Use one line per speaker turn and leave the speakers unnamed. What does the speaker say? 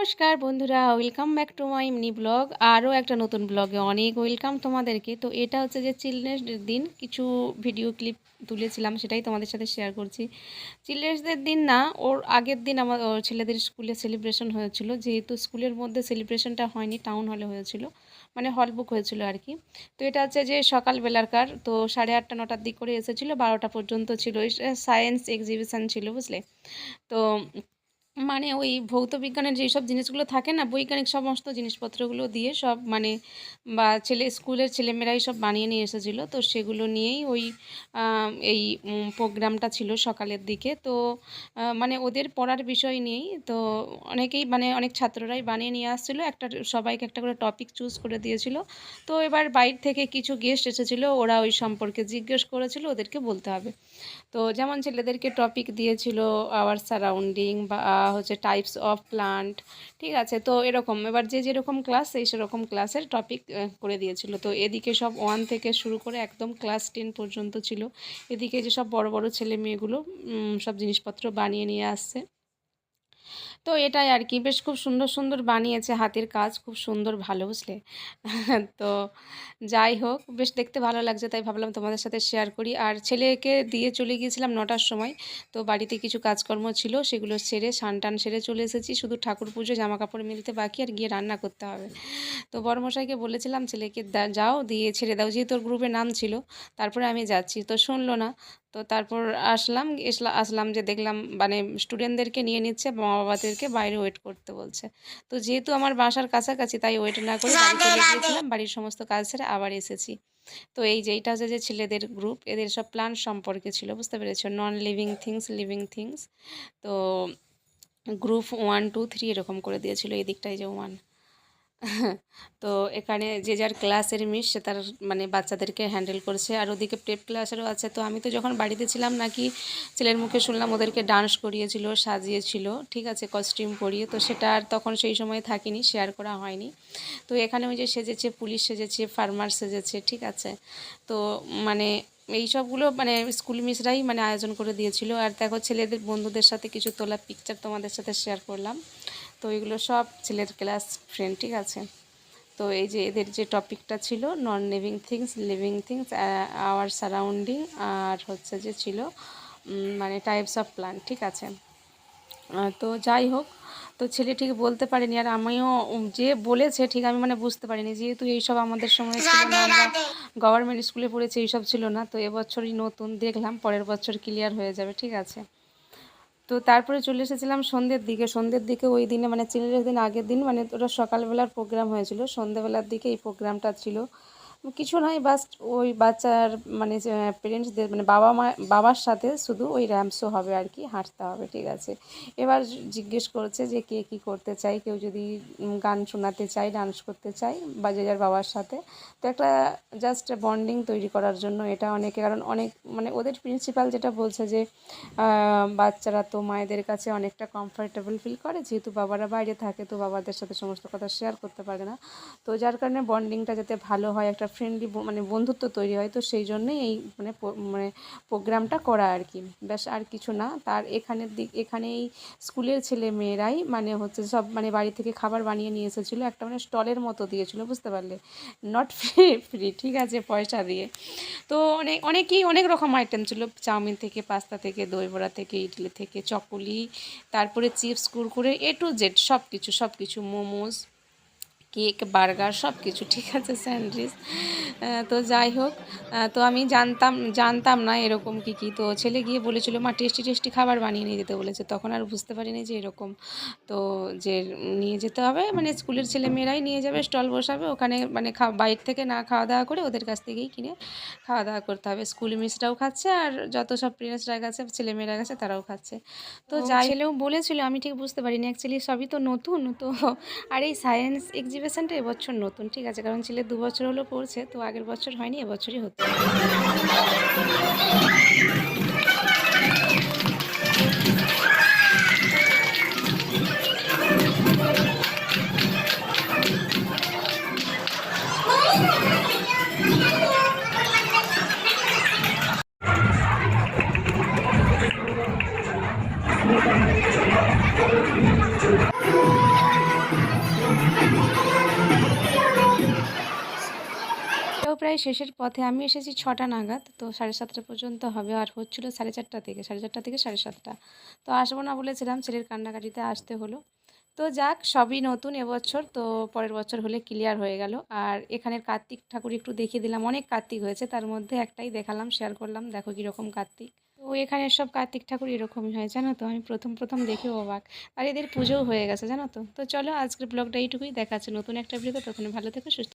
নমস্কার বন্ধুরা welcome back to my mini blog আরও একটা নতুন ব্লগে অনেক ওয়েলকাম তোমাদেরকে। তো এটা হচ্ছে যে চিলড্রেন্স ডের দিন, কিছু ভিডিও ক্লিপ তুলেছিলাম, সেটাই তোমাদের সাথে শেয়ার করছি। চিলড্রেন্সদের দিন না, ওর আগের দিন আমার ছেলেদের স্কুলে সেলিব্রেশন হয়েছিল। যেহেতু স্কুলের মধ্যে সেলিব্রেশনটা হয়নি টাউন হলে হয়েছিল মানে হল বুক হয়েছিল আর কি। তো এটা হচ্ছে যে সকালবেলারকার তো সাড়ে আটটা, নটার দিক করে এসেছিল, বারোটা পর্যন্ত ছিল। সায়েন্স এক্সিবিশান ছিল, বুঝলে? তো মানে ওই ভৌত বিজ্ঞানের যেসব জিনিসগুলো থাকে না, বৈজ্ঞানিক সমস্ত জিনিসপত্রগুলো দিয়ে সব মানে বা ছেলে, স্কুলের ছেলেমেয়েরাই সব বানিয়ে নিয়ে এসেছিল। তো সেগুলো নিয়েই ওই এই প্রোগ্রামটা ছিল সকালের দিকে। তো মানে ওদের পড়ার বিষয় নিয়েই তো অনেকেই মানে অনেক ছাত্ররাই বানিয়ে নিয়ে আসছিল। একটা সবাইকে একটা করে টপিক চুজ করে দিয়েছিল। তো এবার বাইরে থেকে কিছু গেস্ট এসেছিল, ওরা ওই সম্পর্কে জিজ্ঞেস করেছিল, ওদেরকে বলতে হবে। তো যেমন ছেলেদেরকে টপিক দিয়েছিল, আওয়ার সারাউন্ডিং বা হচ্ছে টাইপস অফ প্লান্ট ঠিক আছে? তো এরকম। এবার যে যেরকম ক্লাস সেই সেরকম ক্লাসের টপিক করে দিয়েছিল। তো এদিকে সব ওয়ান থেকে শুরু করে একদম ক্লাস টেন পর্যন্ত ছিল। এদিকে যে সব বড় বড় ছেলে মেয়েগুলো সব জিনিসপত্র বানিয়ে নিয়ে আসছে। তো এটাই আর কি, বেশ খুব সুন্দর সুন্দর বানিয়েছে হাতের কাজ, খুব সুন্দর, ভালো বুঝলে? তো যাই হোক, বেশ দেখতে ভালো লাগছে, তাই ভাবলাম তোমাদের সাথে শেয়ার করি। আর ছেলেকে দিয়ে চলে গিয়েছিলাম নটার সময়, তো বাড়িতে কিছু কাজকর্ম ছিল, সেগুলো সেরে স্নান টান সেরে চলে এসেছি, শুধু ঠাকুর পুজো জামা কাপড় মিলতে বাকি, আর গিয়ে রান্না করতে হবে। তো বড়মশাইকে বলেছিলাম, ছেলেকে যাও, দিয়ে ছেড়ে দাও, যেহেতু ওর গ্রুপে নাম ছিল, তারপরে আমি যাচ্ছি। তো শুনলো না তো তারপর আসলাম আসলাম যে দেখলাম মানে স্টুডেন্টদেরকে নিয়ে নিচ্ছে মা বাবাদেরকে বাইরে ওয়েট করতে বলছে। তো যেহেতু আমার বাসার কাছাকাছি তাই ওয়েট না করে বাড়ি চলে গিয়েছিলাম বাড়ির সমস্ত কাজ ছেড়ে আবার এসেছি। তো এই যে এইটা হচ্ছে যে ছেলেদের গ্রুপ এদের সব প্ল্যান সম্পর্কে ছিল বুঝতে পেরেছ? Non living things living things তো গ্রুপ ওয়ান টু থ্রি এরকম করে দিয়েছিল এই দিকটাই যে ওয়ান তো এখানে যে যার ক্লাসের মিস, সে তার মানে বাচ্চাদেরকে হ্যান্ডেল করছে। আর ওদিকে প্রেপ ক্লাসেরও আছে। তো আমি তো যখন বাড়িতে ছিলাম, নাকি ছেলের মুখে শুনলাম ওদেরকে ডান্স করিয়েছিল, সাজিয়েছিল, ঠিক আছে কস্টিউম পরিয়ে। তো সেটা আর তখন সেই সময় থাকিনি শেয়ার করা হয়নি। তো এখানে ওই যে সেজেছে, পুলিশ সেজেছে ফার্মার সেজেছে, ঠিক আছে। তো মানে এই সবগুলো মানে স্কুল মিসরাই মানে আয়োজন করে দিয়েছিল। আর দেখো, ছেলেদের বন্ধুদের সাথে কিছু তোলা পিকচার তোমাদের সাথে শেয়ার করলাম। তো এগুলো সব ছেলের ক্লাস ফ্রেন্ড ঠিক আছে? তো এই যে এদের যে টপিকটা ছিল non living things living things our surrounding আর হচ্ছে যে ছিল মানে টাইপস অফ প্লান্ট ঠিক আছে? তো যাই হোক তো ছেলে ঠিক বলতে পারেনি আর আমিও যে বলেছে ঠিক আমি মানে বুঝতে পারিনি যেহেতু এইসব আমাদের সময় ছিল না আমরা গভর্নমেন্ট স্কুলে পড়েছি এইসব ছিল না তো এবছরই নতুন দেখলাম পরের বছর ক্লিয়ার হয়ে যাবে ঠিক আছে? তো তারপরে চলে এসেছিলাম সন্ধ্যের দিকে। সন্ধ্যের দিকে ওই দিনে মানে চিলের দিন আগের দিন মানে ওটা সকালবেলার প্রোগ্রাম হয়েছিল। সন্ধ্যেবেলার দিকে এই প্রোগ্রামটা ছিল। কিছু নয় বাস ওই বাচ্চার মানে পেরেন্টসদের মানে বাবা মা, বাবার সাথে শুধু ওই র্যাম্পসও হবে আর কি, হাঁটতে হবে, ঠিক আছে। এবার জিজ্ঞেস করছে যে কে কী করতে চাই কেউ যদি গান শোনাতে চায় ডান্স করতে চায়, বা যে যার বাবার সাথে। তো একটা জাস্ট বন্ডিং তৈরি করার জন্য এটা অনেকে, কারণ অনেক মানে ওদের প্রিন্সিপাল যেটা বলছে যে বাচ্চারা তো মায়েদের কাছে অনেকটা কমফর্টেবল ফিল করে, যেহেতু বাবারা বাইরে থাকে, তো বাবাদের সাথে সমস্ত কথা শেয়ার করতে পারে না। তো যার কারণে বন্ডিংটা যাতে ভালো হয়, একটা ফ্রেন্ডলি মানে বন্ধুত্ব তৈরি হয়, তো সেই জন্যই এই মানে মানে প্রোগ্রামটা করা আর কি। ব্যাস, আর কিছু না। তার এখানের দিক এখানে এই স্কুলের ছেলে মেয়েরাই মানে হচ্ছে সব মানে বাড়ি থেকে খাবার বানিয়ে নিয়ে এসেছিল, একটা মানে স্টলের মতো দিয়েছিল, বুঝতে পারলে? নট ফ্রি ফ্রি ঠিক আছে, পয়সা দিয়ে। তো অনেক, অনেকই, অনেক রকম আইটেম ছিল। চাউমিন থেকে, পাস্তা থেকে দই বড়া থেকে, ইডলি থেকে, চকলি, তারপরে chips, Kurkure A to Z সব কিছু সব কিছু মোমোস কেক বার্গার সব কিছু ঠিক আছে স্যান্ডউইচ। তো যাই হোক তো আমি জানতাম জানতাম না এরকম কি কি। তো ছেলে গিয়ে বলেছিল মা টেস্টি টেস্টি খাবার বানিয়ে নিয়ে যেতে বলেছে। তখন আর বুঝতে পারিনি যে এরকম। তো যে নিয়ে যেতে হবে মানে স্কুলের ছেলে মেয়েরাই নিয়ে যাবে স্টল বসাবে ওখানে মানে খা বাইরে থেকে না খাওয়া দাওয়া করে ওদের কাছ থেকেই কিনে খাওয়া দাওয়া করতে হবে। স্কুল মিসরাও খাচ্ছে আর যত সব প্রিন্সরা গেছে ছেলে মেয়েরা গেছে তারাও খাচ্ছে। তো যাই ছেলেও বলেছিল আমি ঠিক বুঝতে পারিনি অ্যাকচুয়ালি সবই তো নতুন। তো আর এই সায়েন্স এক্সিবিশনটা এবছর নতুন, ঠিক আছে? কারণ ছেলে দু বছর হলো পড়ছে, তো আগের বছর হয়নি, এবছরই হচ্ছে প্রায় শেষের পথে আমি এসেছি ছটা নাগাদ, তো সাড়ে সাতটা পর্যন্ত হবে। আর হচ্ছিল সাড়ে চারটা থেকে, সাড়ে চারটা থেকে সাড়ে সাতটা। তো আসব না বলেছিলাম, ছেলের কান্নাকাটিতে আসতে হলো। তো যাক, সবই নতুন এবছর, তো পরের বছর হলে ক্লিয়ার হয়ে গেল। আর এখানের কার্তিক ঠাকুর একটু দেখিয়ে দিলাম, অনেক কার্তিক হয়েছে, তার মধ্যে একটাই দেখালাম শেয়ার করলাম, দেখো কীরকম কার্তিক। তো এখানে সব কার্তিক ঠাকুর এরকমই হয়, জানো তো? আমি প্রথম প্রথম দেখে অবাক। আর এদের পুজোও হয়ে গেছে, জানো তো? তো চলো, আজকের ব্লগটা এইটুকুই দেখাচ্ছে নতুন একটা ভিডিও তখন ভালো থেকো, সুস্থ